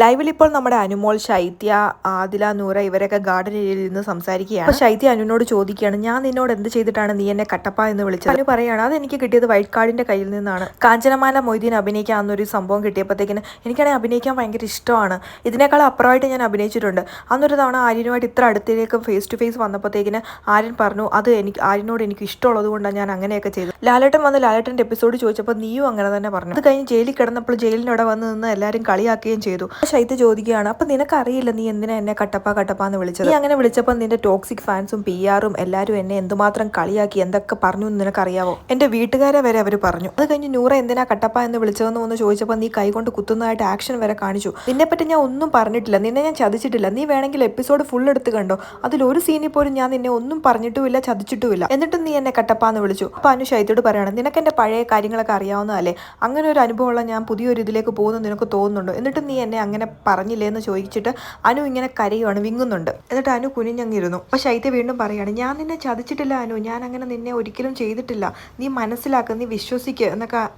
ലൈവിൽ ഇപ്പോൾ നമ്മുടെ അനുമോൾ ശൈത്യ ആദില നൂറ ഇവരൊക്കെ ഗാർഡൻ ഏരിയയിൽ നിന്ന് സംസാരിക്കുകയാണ്. ശൈത്യ അനുവിനോട് ചോദിക്കുകയാണ് ഞാൻ നിന്നോട് എന്ത് ചെയ്തിട്ടാണ് നീ എന്നെ കട്ടപ്പ എന്ന് വിളിച്ചത്? അനു പറയാണ് അത് എനിക്ക് കിട്ടിയത് വൈറ്റ് കാർഡിന്റെ കയ്യിൽ നിന്നാണ്. കാഞ്ചനമാല മൊയ്തീൻ അഭിനയിക്കാൻ അന്നൊരു സംഭവം കിട്ടിയപ്പോഴത്തേക്കിന് എനിക്കാണെങ്കിൽ അഭിനയിക്കാൻ ഭയങ്കര ഇഷ്ടമാണ്. ഇതിനേക്കാൾ അപ്പുറമായിട്ട് ഞാൻ അഭിനയിച്ചിട്ടുണ്ട്. അന്നൊരു തവണ ആര്യനുമായിട്ട് ഇത്ര അടുത്തേക്കും ഫേസ് ടു ഫേസ് വന്നപ്പോഴത്തേക്കിന് ആര്യൻ പറഞ്ഞു അത് എനിക്ക് ആര്യനോട് എനിക്ക് ഇഷ്ടമുള്ളത് കൊണ്ടാണ് ഞാൻ അങ്ങനെയൊക്കെ ചെയ്തത്. ലാലേട്ടൻ വന്ന് ലാലേട്ടന്റെ എപ്പിസോഡ് ചോദിച്ചപ്പോൾ നീയും അങ്ങനെ തന്നെ പറഞ്ഞു. അത് കഴിഞ്ഞ് ജയിലിൽ കിടന്നപ്പോൾ ജയിലിനോടെ വന്ന് നിന്ന് എല്ലാവരും കളിയാക്കുകയും ചെയ്തു. ശൈത്യ ചോദിക്കുകയാണ് അപ്പം നിനക്കറിയില്ല നീ എന്തിനാ എന്നെ കട്ടപ്പ കട്ടപ്പ എന്ന് വിളിച്ചത്? നീ അങ്ങനെ വിളിച്ചപ്പോൾ നിന്റെ ടോക്സിക് ഫാൻസും പി ആറും എല്ലാവരും എന്നെ എന്തുമാത്രം കളിയാക്കി എന്തൊക്കെ പറഞ്ഞു എന്ന് നിനക്കറിയാവോ? എന്റെ വീട്ടുകാരെ വരെ അവർ പറഞ്ഞു. അത് കഴിഞ്ഞ് നൂറ എന്തിനാ കട്ടപ്പ എന്ന് വിളിച്ചതെന്ന് ഒന്ന് ചോദിച്ചപ്പോൾ നീ കൈകൊണ്ട് കുത്തുന്നതായിട്ട് ആക്ഷൻ വരെ കാണിച്ചു. നിന്നെപ്പറ്റി ഞാൻ ഒന്നും പറഞ്ഞിട്ടില്ല. നിന്നെ ഞാൻ ചതിച്ചിട്ടില്ല. നീ വേണമെങ്കിൽ എപ്പിസോഡ് ഫുൾ എടുത്ത് കണ്ടോ? അതിൽ ഒരു സീനിൽ പോലും ഞാൻ നിന്നെ ഒന്നും പറഞ്ഞിട്ടുമില്ല ചതിച്ചിട്ടുമില്ല. എന്നിട്ടും നീ എന്നെ കട്ടപ്പ എന്ന് വിളിച്ചു. അപ്പോൾ അനു ശൈത്യോട് പറയണം നിനക്ക് എന്റെ പഴയ കാര്യങ്ങളൊക്കെ അറിയാവുന്നതല്ലേ? അങ്ങനെ ഒരു അനുഭവമുള്ള ഞാൻ പുതിയൊരു ഇതിലേക്ക് പോകുന്നു നിനക്ക് തോന്നുന്നുണ്ടോ? എന്നിട്ടും നീ എന്നെ അങ്ങനെ പറഞ്ഞില്ലേ എന്ന് ചോദിച്ചിട്ട് അനു ഇങ്ങനെ കരയുവാണ് വിങ്ങുന്നുണ്ട്. എന്നിട്ട് അനു കുനിഞ്ഞങ്ങിരുന്നു. അപ്പോൾ ശൈത്യ വീണ്ടും പറയാണ് ഞാൻ നിന്നെ ചതിച്ചിട്ടില്ല അനു. ഞാൻ അങ്ങനെ നിന്നെ ഒരിക്കലും ചെയ്തിട്ടില്ല. നീ മനസ്സിലാക്കുക നീ വിശ്വസിക്കുക എന്നൊക്കെ